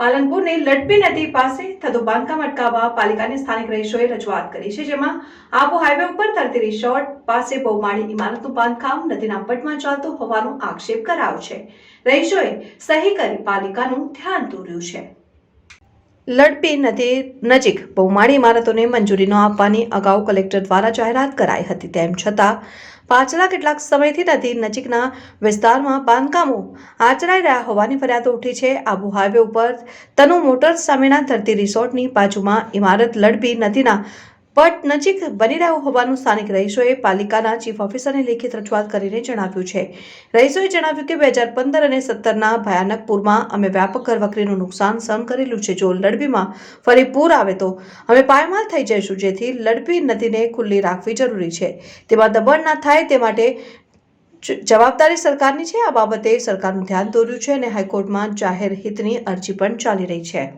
પાલનપુરની લટપી નદી પાસે થતું બાંધકામ અટકાવવા પાલિકાની સ્થાનિક રહીશોએ રજૂઆત કરી છે, જેમાં આબુ હાઈવે ઉપર તરતી રિસોર્ટ, પાસે બહુમાળી ઇમારતનું બાંધકામ, નદીના પટમાં ચાલતું હોવાનો આક્ષેપ કરાયો છે. રહીશોએ સહી કરી પાલિકાનું ધ્યાન દોર્યું છે. લડબી નદી નજીક બહુમાળી ઇમારતોને મંજૂરી ન આપવાની અગાઉ કલેક્ટર દ્વારા જાહેરાત કરાઈ હતી. તેમ છતાં, પાછલા કેટલાક સમયથી નદી નજીકના વિસ્તારમાં બાંધકામો આચરાઈ રહ્યા હોવાની ફરિયાદો ઉઠી છે. આબુ હાઈવે ઉપર તનુ મોટર્સ સામેના ધરતી રિસોર્ટની બાજુમાં ઇમારત લડપી નદીના પટ નજીક બની રહ્યું હોવાનું સ્થાનિક રહીશોએ પાલિકાના ચીફ ઓફિસરને લેખિત રજૂઆત કરીને જણાવ્યું છે. રહીશોએ જણાવ્યું કે બે હજાર પંદર અને સત્તરના ભયાનક પૂરમાં અમે વ્યાપક ઘરવકરીનું નુકસાન સહન કરેલું છે. જો લડબીમાં ફરી પૂર આવે તો અમે પાયમાલ થઈ જઈશું, જેથી લડબી નદીને ખુલ્લી રાખવી જરૂરી છે. તેમાં દબાણ ના થાય તે માટે જવાબદારી સરકારની છે. આ બાબતે સરકારનું ધ્યાન દોર્યું છે અને હાઈકોર્ટમાં જાહેર હિતની અરજી પણ ચાલી રહી છે.